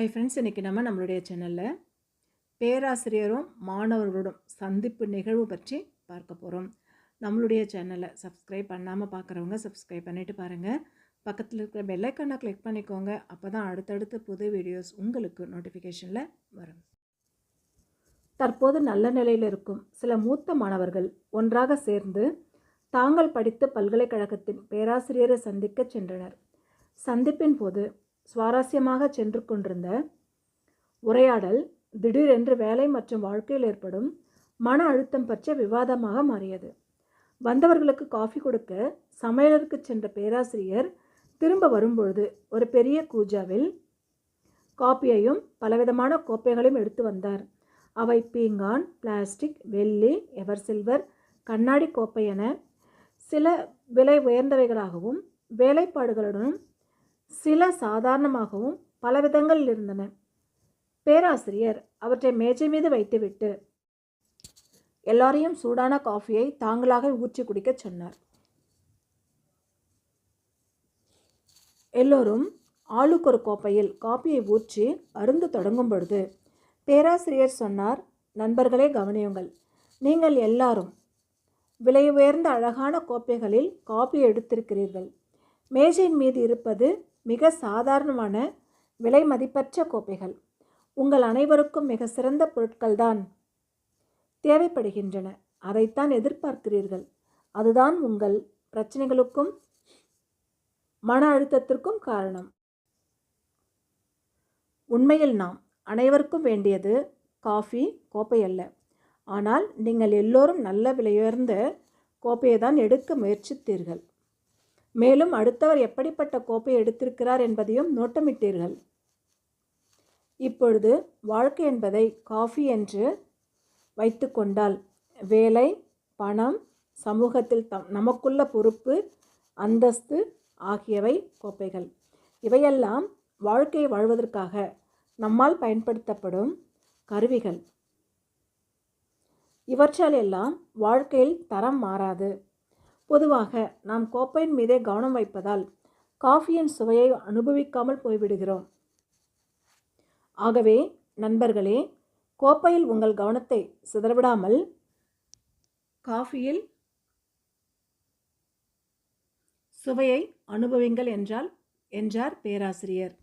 ஐ friends இன்றைக்கி நம்ம நம்மளுடைய சேனலில் பேராசிரியரும் மாணவர்களோடும் சந்திப்பு நிகழ்வு பற்றி பார்க்க போகிறோம் நம்மளுடைய சேனலை சப்ஸ்கிரைப் பண்ணாமல் பார்க்குறவங்க சப்ஸ்கிரைப் பண்ணிவிட்டு பாருங்கள் பக்கத்தில் இருக்கிற பெல்லைக்கனை கிளிக் பண்ணிக்கோங்க. அப்போ தான் அடுத்தடுத்து புது வீடியோஸ் உங்களுக்கு நோட்டிஃபிகேஷனில் வரும். தற்போது நல்ல நிலையில் இருக்கும் சில மூத்த மாணவர்கள் ஒன்றாக சேர்ந்து தாங்கள் படித்த பல்கலைக்கழகத்தின் பேராசிரியரை சந்திக்க சென்றனர். சந்திப்பின் போது சுவாரஸ்யமாக சென்று கொண்டிருந்த உரையாடல் திடீரென்று வேலை மற்றும் வாழ்க்கையில் ஏற்படும் மன அழுத்தம் பற்றிய விவாதமாக மாறியது. வந்தவர்களுக்கு காஃபி கொடுக்க சமையலருக்கு சென்ற பேராசிரியர் திரும்ப வரும்பொழுது ஒரு பெரிய கூஜாவில் காப்பியையும் பலவிதமான கோப்பைகளையும் எடுத்து வந்தார். அவை பீங்கான் பிளாஸ்டிக் வெள்ளி எவர் சில்வர் கண்ணாடி கோப்பை என சில விலை உயர்ந்தவைகளாகவும் வேலைப்பாடுகளுடனும் சில சாதாரணமாகவும் பல விதங்கள் இருந்தன. பேராசிரியர் அவற்றை மேஜை மீது வைத்துவிட்டு எல்லாரையும் சூடான காஃபியை தாங்களாக ஊற்றி குடிக்கச் சொன்னார். எல்லோரும் ஆளுக்கு ஒரு கோப்பையில் காப்பியை ஊற்றி அருந்து தொடங்கும் பொழுது பேராசிரியர் சொன்னார் நண்பர்களே கவனியுங்கள். நீங்கள் எல்லாரும் விலை உயர்ந்த அழகான கோப்பைகளில் காப்பி எடுத்திருக்கிறீர்கள். மேஜையின் மீது இருப்பது மிக சாதாரணமான விலை மதிப்பற்ற கோப்பைகள். உங்கள் அனைவருக்கும் மிக சிறந்த பொருட்கள்தான் தேவைப்படுகின்றன. அதைத்தான் எதிர்பார்க்கிறீர்கள். அதுதான் உங்கள் பிரச்சனைகளுக்கும் மன அழுத்தத்திற்கும் காரணம். உண்மையில் நாம் அனைவருக்கும் வேண்டியது காஃபி கோப்பை அல்ல. ஆனால் நீங்கள் எல்லோரும் நல்ல விலையுயர்ந்த கோப்பையை தான் எடுக்க முயற்சித்தீர்கள். மேலும் அடுத்தவர் எப்படிப்பட்ட கோப்பை எடுத்திருக்கிறார் என்பதையும் நோட்டமிட்டீர்கள். இப்பொழுது வாழ்க்கை என்பதை காஃபி என்று வைத்துக்கொண்டால் வேலை பணம் சமூகத்தில் தம் நமக்குள்ள பொறுப்பு அந்தஸ்து ஆகியவை கோப்பைகள். இவையெல்லாம் வாழ்க்கையை வாழ்வதற்காக நம்மால் பயன்படுத்தப்படும் கருவிகள். இவற்றால் எல்லாம் வாழ்க்கையில் தரம் மாறாது. பொதுவாக நாம் கோப்பையின் மீதே கவனம் வைப்பதால் காஃபியின் சுவையை அனுபவிக்காமல் போய்விடுகிறோம். ஆகவே நண்பர்களே கோப்பையில் உங்கள் கவனத்தை சிதறவிடாமல் காஃபியில் சுவையை அனுபவிங்கள் என்றால் என்றார் பேராசிரியர்.